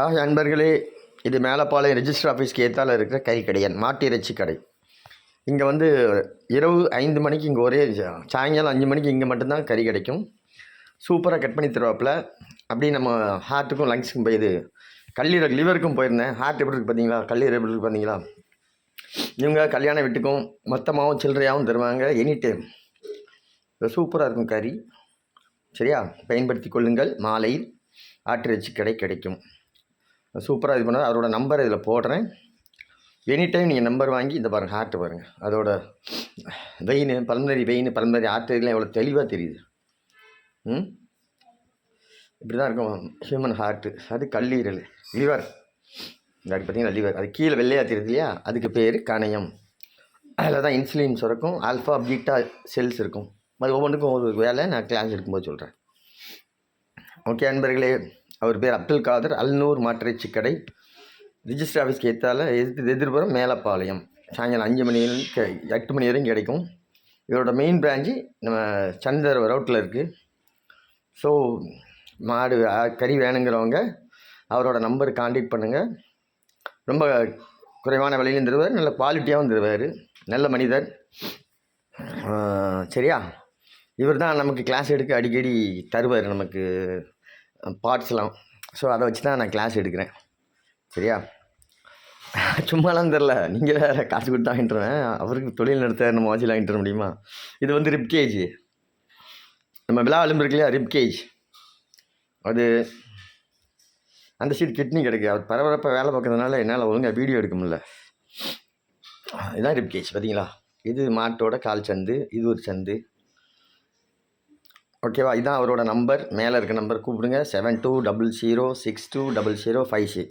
ஆக அன்பர்களே இது மேலப்பாளையம் ரெஜிஸ்டர் ஆஃபீஸ்க்கு ஏற்றால இருக்கிற கறி கடையன் மாட்டு இறைச்சி கடை. இங்கே வந்து இரவு ஐந்து மணிக்கு இங்கே ஒரே சாயங்காலம் அஞ்சு மணிக்கு இங்கே மட்டும்தான் கறி கிடைக்கும். சூப்பராக கட் பண்ணி தருவாப்பில். அப்படி நம்ம ஹார்ட்டுக்கும் லங்ஸுக்கும் போய் இது கல்லீரல் லிவருக்கும் போயிருந்தேன். ஹார்ட் எப்படி இருக்குது பார்த்தீங்களா? கல்லீரல் எப்படி இருக்குது பார்த்தீங்களா? இவங்க கல்யாண வீட்டுக்கும் மொத்தமாகவும் சில்லறையாகவும் தருவாங்க. எனி டைம் சூப்பராக இருக்கும் கறி. சரியா? பயன்படுத்தி கொள்ளுங்கள். மாலையில் ஆட்டிறைச்சி கடை கிடைக்கும். சூப்பராக இது பண்ணால் அதோட நம்பர் இதில் போடுறேன். எனி டைம் நீங்கள் நம்பர் வாங்கி இந்த பாருங்கள் ஹார்ட் பாருங்கள் அதோட வெயின் பல்மனரி வெயின் பல்மனரி ஆர்டரிலாம் எவ்வளோ தெளிவாக தெரியுது. ம்? இப்படி தான் இருக்கும் ஹியூமன் ஹார்ட்டு அது கல்லீரல். லிவர் இந்த பார்த்தீங்கன்னா லிவர் அது கீழே வெள்ளையாக தெரியுது இல்லையா? அதுக்கு பேர் கணையம். அதில் தான் இன்சுலின் சுரக்கும். ஆல்ஃபா பீட்டா செல்ஸ் இருக்கும். அது ஒவ்வொன்றுக்கும் ஒரு வேலை. நான் கிளாஸ் எடுக்கும்போது சொல்கிறேன் ஓகே அன்பர்களே அவர் பேர் அப்துல் காதர் அல்நூர் மாட்டிறைச்சி கடை ரிஜிஸ்டர் ஆஃபீஸ்க்கு ஏற்றால எதிர்த்து எதிர்புறம் மேலப்பாளையம். சாயங்காலம் அஞ்சு மணிலேருந்து க- எட்டு மணி வரைக்கும் கிடைக்கும். இவரோட மெயின் பிரான்ச்சு நம்ம சந்தர் ரோட்டில் இருக்குது ஸோ மாடு கறி வேணுங்கிறவங்க அவரோட நம்பர் காண்டாக்ட் பண்ணுங்கள் ரொம்ப குறைவான விலையிலும் தருவார். நல்ல குவாலிட்டியாகவும் தருவார். நல்ல மனிதர். சரியா? இவர் தான் நமக்கு கிளாஸ் எடுக்க அடிக்கடி தருவார் நமக்கு பார்ட்ஸ்லாம் ஸோ அதை வச்சு தான் நான் கிளாஸ் எடுக்கிறேன். சரியா? சும்மாலாம் தெரில. நீங்கள் வேறு காசு கொடுத்து வாங்கிட்டுருவேன் அவருக்கு தொழில் நடத்த நம்ம வாட்சியில் வாங்கிட்டு வர முடியுமா? இது வந்து ரிப்கேஜ் நம்ம விழா எலும்பு இருக்கு இல்லையா? ரிப்கேஜ் அது அந்த சீட் கிட்னி கிடைக்கு. அது பரபரப்பாக வேலை பார்க்கறதுனால என்னால் ஒழுங்காக வீடியோ எடுக்க முடியல. இதுதான் ரிப்கேஜ் பார்த்தீங்களா இது மாட்டோட கால் சந்து இது ஒரு சந்து. ஓகேவா? இதான் அவரோட நம்பர். மேலே இருக்க நம்பர் கூப்பிடுங்க. Seven two double zero six two double zero five six